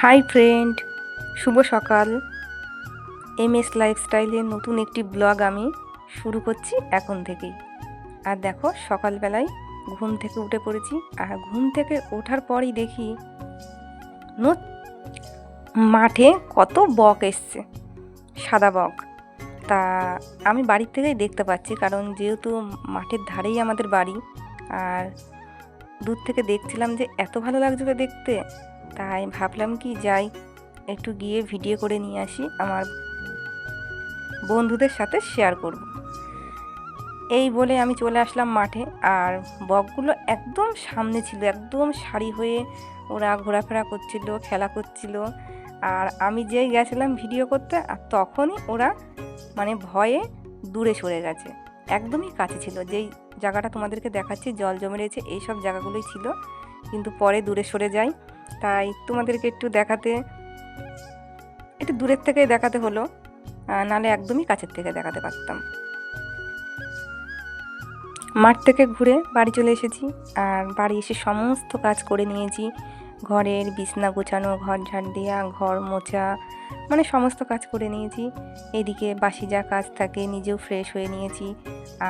Hi friend, শুভ সকাল। M S লাইফস্টাইলের নতুন একটি ব্লগ আমি শুরু করছি এখন থেকেই। আর দেখো, সকালবেলায় ঘুম থেকে উঠে পড়েছি। আর ঘুম থেকে ওঠার পরই দেখি মাঠে কত বক এসছে, সাদা বক। তা আমি বাড়ির থেকেই দেখতে পাচ্ছি, কারণ যেহেতু মাঠের ধারেই আমাদের বাড়ি, আর দূর থেকে দেখছিলাম যে এত ভালো লাগছিল দেখতে। তাই ভাবলাম কি যাই, একটু গিয়ে ভিডিও করে নিয়ে আসি, আমার বন্ধুদের সাথে শেয়ার করব। এই বলে আমি চলে আসলাম মাঠে, আর বকগুলো একদম সামনে ছিল, একদম সারি হয়ে ওরা ঘোরাফেরা করছিল, খেলা করছিল। আর আমি যেই গেছিলাম ভিডিও করতে, আর তখনই ওরা মানে ভয়ে দূরে সরে গেছে, একদমই কাছে ছিল। যেই জায়গাটা তোমাদেরকে দেখাচ্ছি, জল জমে রয়েছে, এইসব জায়গাগুলোই ছিল। কিন্তু পরে দূরে সরে যায় তাই তোমাদেরকে একটু দেখাতে, একটু দূরের থেকেই দেখাতে হলো নালে একদমই কাছের থেকে দেখাতে পারতাম। মাঠ থেকে ঘুরে বাড়ি চলে এসেছি, আর বাড়ি এসে সমস্ত কাজ করে নিয়েছি। ঘরের বিছনা গোছানো, ঘর ঝাড় দেওয়া ঘর মোছা মানে সমস্ত কাজ করে নিয়েছি। এদিকে বাসি যা কাজ থাকে নিজেও ফ্রেশ হয়ে নিয়েছি।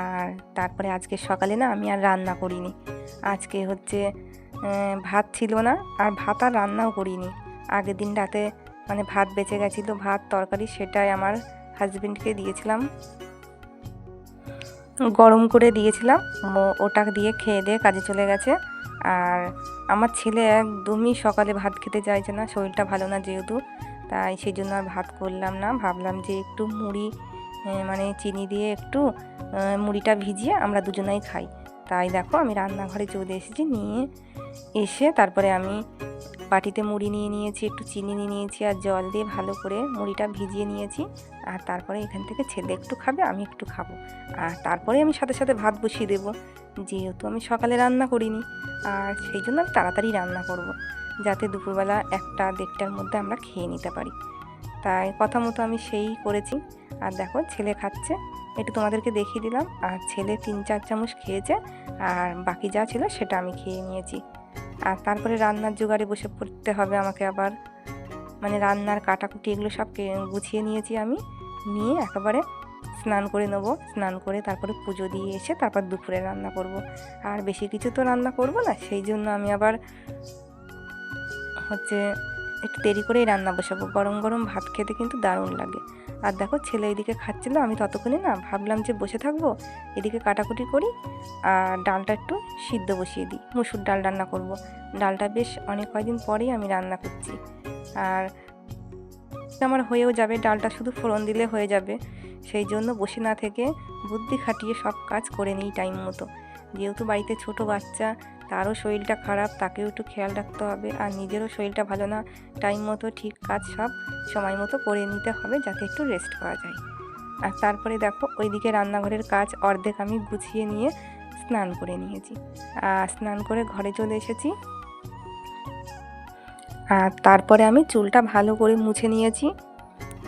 আর তারপরে আজকে সকালে না আমি আর রান্না করিনি। আজকে হচ্ছে ভাত ছিল না আর ভাত আর রান্নাও করিনি। আগের দিন রাতে মানে ভাত বেঁচে গেছিল, ভাত, তরকারি সেটাই আমার হাজবেন্ডকে দিয়েছিলাম। গরম করে দিয়েছিলাম ওটা দিয়ে খেয়ে দিয়ে কাজে চলে গেছে। আর আমার ছেলে একদমই সকালে ভাত খেতে চাইছে না, শরীরটা ভালো না যেহেতু, তাই সেই জন্য আর ভাত করলাম না। ভাবলাম যে একটু মুড়ি মানে চিনি দিয়ে একটু মুড়িটা ভিজিয়ে আমরা দুজনেই খাই। তাই দেখো আমি রান্নাঘরে চলে এসেছি, নিয়ে এসে তারপরে আমি বাটিতে মুড়ি নিয়ে নিয়েছি, একটু চিনি নিয়ে নিয়েছি আর জল দিয়ে ভালো করে মুড়িটা ভিজিয়ে নিয়েছি। আর তারপরে এখান থেকে ছেলে একটু খাবে, আমি একটু খাব। আর তারপরে আমি সাথে সাথে ভাত বসিয়ে দেবো। যেহেতু আমি সকালে রান্না করিনি, আর সেই জন্য আমি তাড়াতাড়ি রান্না করব। যাতে দুপুরবেলা একটা দেড়টার মধ্যে আমরা খেয়ে নিতে পারি। তাই কথা মতো আমি সেই করেছি। আর দেখো ছেলে খাচ্ছে, একটু তোমাদেরকে দেখিয়ে দিলাম। আর ছেলে তিন, চার চামচ খেয়েছে, আর বাকি যা ছিল সেটা আমি খেয়ে নিয়েছি। আর তারপরে রান্নার জোগাড়ে বসে পড়তে হবে আমাকে আবার। মানে রান্নার কাটাকুটি এগুলো সব গুছিয়ে নিয়েছি আমি। নিয়ে একেবারে স্নান করে নেব। স্নান করে তারপরে পুজো দিয়ে এসে তারপর দুপুরে রান্না করব। আর বেশি কিছু তো রান্না করব না, সেই জন্য আমি আবার হচ্ছে একটু দেরি করেই রান্না বসাবো। গরম গরম ভাত খেতে কিন্তু দারুণ লাগে। আর দেখো ছেলে এদিকে খাচ্ছিল আমি ততক্ষণে না ভাবলাম যে বসে থাকব, এদিকে কাটাকুটি করি আর ডালটা একটু সিদ্ধ বসিয়ে দিই। মুসুর ডাল রান্না করব। ডালটা বেশ অনেক কয়দিন পরেই আমি রান্না করছি। আর আমার হয়েও যাবে, ডালটা শুধু ফোড়ন দিলে হয়ে যাবে। সেই জন্য বসে না থেকে বুদ্ধি খাটিয়ে সব কাজ করে নিই টাইম মতো। যেহেতু বাড়িতে ছোট বাচ্চা তারও শরীরটা খারাপ, তাকেও একটু খেয়াল রাখতে হবে। আর নিজেরও শরীরটা ভালো না টাইম মতো ঠিক কাজ সব সময় মতো করে নিতে হবে যাতে একটু রেস্ট পাওয়া যায়। আর তারপরে দেখো, ওইদিকে রান্নাঘরের কাজ অর্ধেক আমি গুছিয়ে নিয়ে স্নান করে নিয়েছি। আর স্নান করে ঘরে চলে এসেছি। আর তারপরে আমি চুলটা ভালো করে মুছে নিয়েছি।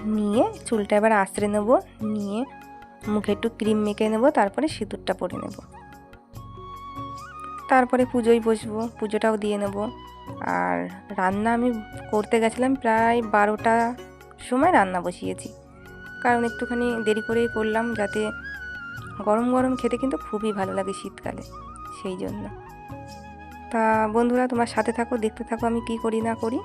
নিয়ে চুলটা এবার আশ্রে নেব, নিয়ে মুখে একটু ক্রিম মেখে নেব, তারপরে সিঁদুরটা পরে নেব। তারপরে পুজোয় বসবো, পুজোটাও দিয়ে নেব। আর রান্না আমি করতে গেছিলাম প্রায় বারোটা সময় রান্না বসিয়েছি। কারণ একটুখানি দেরি করেই করলাম যাতে গরম গরম খেতে কিন্তু খুবই ভালো লাগে শীতকালে, সেই জন্য। তা বন্ধুরা, তোমার সাথে থাকো, দেখতে থাকো আমি কি করি না করি।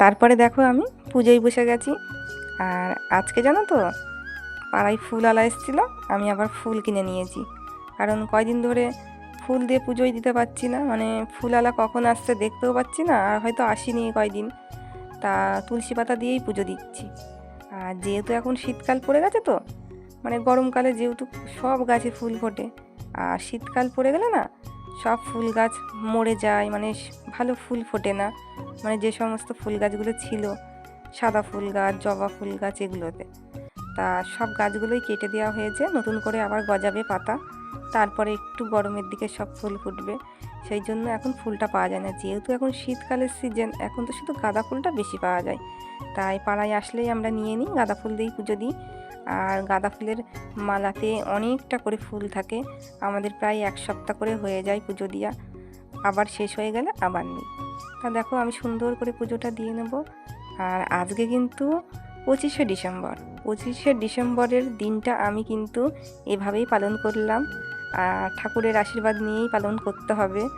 তারপরে দেখো আমি পুজোয় বসে গেছি। আর আজকে জানো তো, পাড়ায় ফুল আলা এসেছিল, আমি আবার ফুল কিনে নিয়েছি। কারণ কয়দিন ধরে ফুল দিয়ে পুজোই দিতে পারছি না মানে ফুল আলা কখন আসছে দেখতেও পাচ্ছি না, আর হয়তো আসিনি কয়দিন। তা তুলসী পাতা দিয়েই পুজো দিচ্ছি। আর যেহেতু এখন শীতকাল পড়ে গেছে তো মানে গরমকালে যেহেতু সব গাছে ফুল ফোটে, আর শীতকাল পড়ে গেলে না সব ফুল গাছ মরে যায় মানে ভালো ফুল ফোটে না। মানে যে সমস্ত ফুল গাছগুলো ছিল, সাদা ফুল গাছ, জবা ফুল গাছ এগুলোতে। তা সব গাছগুলোই কেটে দেওয়া হয়েছে, নতুন করে আবার গজাবে পাতা। তারপরে একটু গরমের দিকে সব ফুল ফুটবে। সেই জন্য এখন ফুলটা পাওয়া যায় না। যেহেতু এখন শীতকালের সিজন, এখন তো শুধু গাঁদা ফুলটা বেশি পাওয়া যায়। তাই পাড়ায় আসলেই আমরা নিয়ে নিই, গাঁদা ফুল দিয়েই পুজো দিই। আর গাঁদা ফুলের মালাতে অনেকটা করে ফুল থাকে। আমাদের প্রায় এক সপ্তাহ করে হয়ে যায় পুজো দিয়া। আবার শেষ হয়ে গেলে আবার নিই। তা দেখো আমি সুন্দর করে পুজোটা দিয়ে নেব। আর আজকে কিন্তু পঁচিশে ডিসেম্বর। পঁচিশে ডিসেম্বরের দিনটা আমি কিন্তু এভাবেই পালন করলাম। আর ঠাকুরের আশীর্বাদ নিয়েই পালন করতে হবে।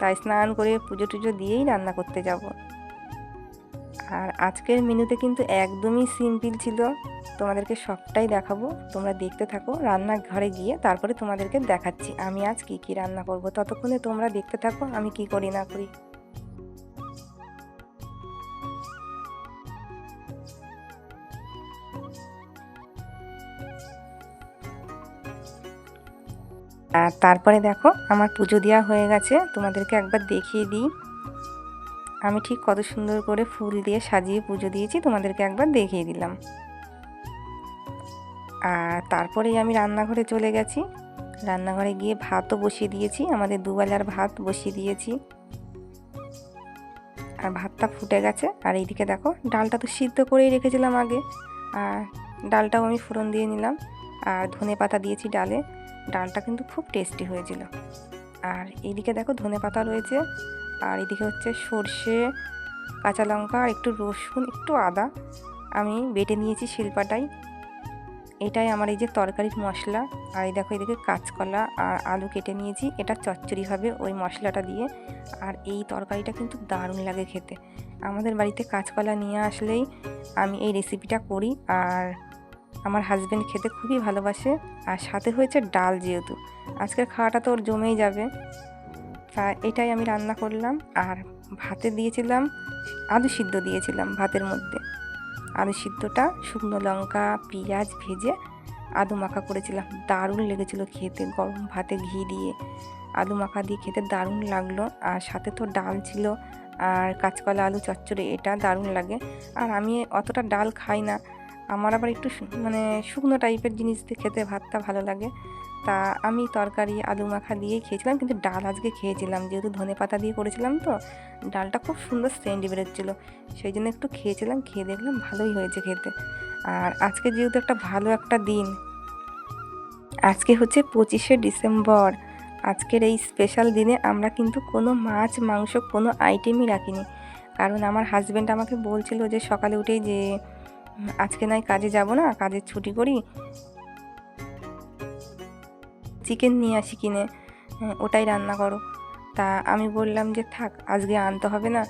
তাই স্নান করে পুজো টুজো দিয়েই রান্না করতে যাব। আর আজকের মেনুতে কিন্তু একদমই সিম্পল ছিল। তোমাদেরকে সবটাই দেখাবো। তোমরা দেখতে থাকো, রান্নাঘরে গিয়ে তারপরে তোমাদেরকে দেখাচ্ছি আমি আজ কি কি রান্না করব। ততক্ষণে তোমরা দেখতে থাকো আমি কি করি না করি। আর তারপরে দেখো আমার পুজো দেওয়া হয়ে গেছে। তোমাদেরকে একবার দেখিয়ে দিই। আমি ঠিক কত সুন্দর করে ফুল দিয়ে সাজিয়ে পুজো দিয়েছি, তোমাদেরকে একবার দেখিয়ে দিলাম। আর তারপরেই আমি রান্নাঘরে চলে গেছি। রান্নাঘরে গিয়ে ভাতও বসিয়ে দিয়েছি, আমাদের দুবেলার ভাত বসিয়ে দিয়েছি। আর ভাতটা ফুটে গেছে, আর এইদিকে দেখো, ডালটা তো সিদ্ধ করেই রেখেছিলাম আগে। আর ডালটাও আমি ফোড়ন দিয়ে নিলাম, আর ধনে পাতা দিয়েছি ডালে। ডালটা কিন্তু খুব টেস্টি হয়েছিল। আর এইদিকে দেখো, ধনে পাতা রয়েছে। আর এদিকে হচ্ছে সর্ষে, কাঁচা লঙ্কা আর একটু রসুন, একটু আদা আমি বেটে নিয়েছি শিলপাটাই এটাই আমার এই যে তরকারির মশলা। আর এই দেখো, এদিকে কাঁচকলা আর আলু কেটে নিয়েছি। এটা চচ্চড়ি হবে ওই মশলাটা দিয়ে। আর এই তরকারিটা কিন্তু দারুণ লাগে খেতে। আমাদের বাড়িতে কাঁচকলা নিয়ে আসলেই আমি এই রেসিপিটা করি। আর আমার হাজব্যান্ড খেতে খুবই ভালোবাসে। আর সাথে হয়েছে ডাল যেহেতু। আজকের খাওয়াটা তো ওর জমেই যাবে। তা এটাই আমি রান্না করলাম। আর ভাতে দিয়েছিলাম, আলু সিদ্ধ দিয়েছিলাম ভাতের মধ্যে। আলু সিদ্ধটা শুকনো লঙ্কা, পেঁয়াজ ভেজে আলু মাখা করেছিলাম। দারুণ লেগেছিলো খেতে, গরম ভাতে ঘি দিয়ে। আলু মাখা দিয়ে খেতে দারুণ লাগল। আর সাথে তো ডাল ছিল, আর কাঁচকলা, আলু চচ্চড়ি, এটা দারুণ লাগে। আর আমি অতটা ডাল খাই না। আমার আবার একটু মানে শুকনো টাইপের জিনিস খেতে ভাতটা ভালো লাগে। তা আমি তরকারি, আলু মাখা দিয়েই খেয়েছিলাম, কিন্তু ডাল আজকে খেয়েছিলাম। যেহেতু ধনে পাতা দিয়ে করেছিলাম তো, ডালটা খুব সুন্দর সেন্ট বেরোচ্ছিলো। সেই জন্য একটু খেয়েছিলাম, খেয়ে দেখলাম ভালোই হয়েছে খেতে। আর আজকে যেহেতু একটা ভালো একটা দিন, আজকে হচ্ছে পঁচিশে ডিসেম্বর। আজকের এই স্পেশাল দিনে আমরা কিন্তু কোনো মাছ, মাংস কোনো আইটেমই রাখিনি। কারণ আমার হাজব্যান্ড আমাকে বলছিল যে সকালে উঠেই যে আজকে নয়, কাজে যাব না, কাজের ছুটি করি। চিকেন নিয়ে আসি কিনে ওটাই রান্না করো। তা আমি বললাম যে থাক, আজকে আনতে হবে না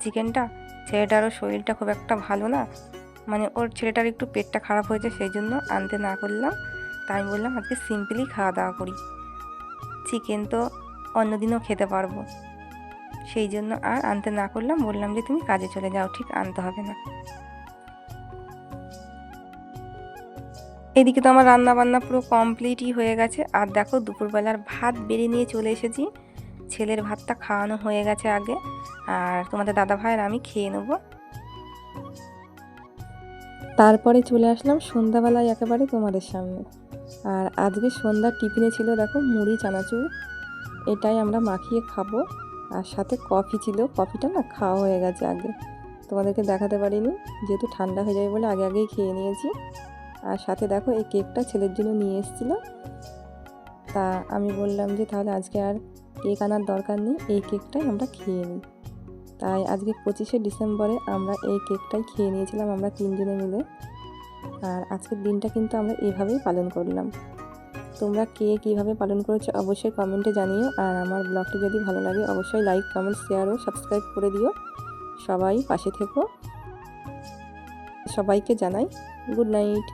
চিকেনটা ছেলেটারও শরীরটা খুব একটা ভালো না। মানে ওর ছেলেটার একটু পেটটা খারাপ হয়েছে, সেই জন্য আনতে না করলাম। তাই আমি বললাম, আজকে সিম্পলি খাওয়া দাওয়া করি। চিকেন তো অন্যদিনও খেতে পারব। সেই জন্য আর আনতে না করলাম, বললাম যে তুমি কাজে চলে যাও, ঠিক আনতে হবে না। এদিকে তো আমার রান্না বান্না পুরো কমপ্লিটই হয়ে গেছে। আর দেখো, দুপুরবেলার ভাত বেড়ে নিয়ে চলে এসেছি। ছেলের ভাতটা খাওয়ানো হয়ে গেছে আগে। আর তোমাদের দাদা ভাইয়ের আমি খেয়ে নেব। তারপরে চলে আসলাম সন্ধ্যাবেলায় একেবারে তোমাদের সামনে। আর আজকে সন্ধ্যার টিফিনে ছিল দেখো, মুড়ি, চানাচুর। এটাই আমরা মাখিয়ে খাব। আর সাথে কফি ছিল। কফিটা না খাওয়া হয়ে গেছে আগে। তোমাদেরকে দেখাতে পারিনি, যেহেতু ঠান্ডা হয়ে যাবে বলে আগে আগেই খেয়ে নিয়েছি। আর সাথে দেখো এই কেকটা ছেলের জন্য নিয়ে এসেছিল। তা আমি বললাম যে তাহলে আজকে আর কেক আনার দরকার নেই, এই কেকটাই আমরা খেয়ে নিই। তাই আজকে পঁচিশে ডিসেম্বরে আমরা এই কেকটাই খেয়ে নিয়েছিলাম আমরা তিনজনে মিলে। আর আজকের দিনটা কিন্তু আমরা এভাবেই পালন করলাম। তোমরা কে কীভাবে পালন করেছ অবশ্যই কমেন্টে জানিও। আর আমার ব্লগটি যদি ভালো লাগে অবশ্যই লাইক, কমেন্ট, শেয়ার ও সাবস্ক্রাইব করে দিও। সবাই পাশে থেকো। সবাইকে জানাই, গুড নাইট।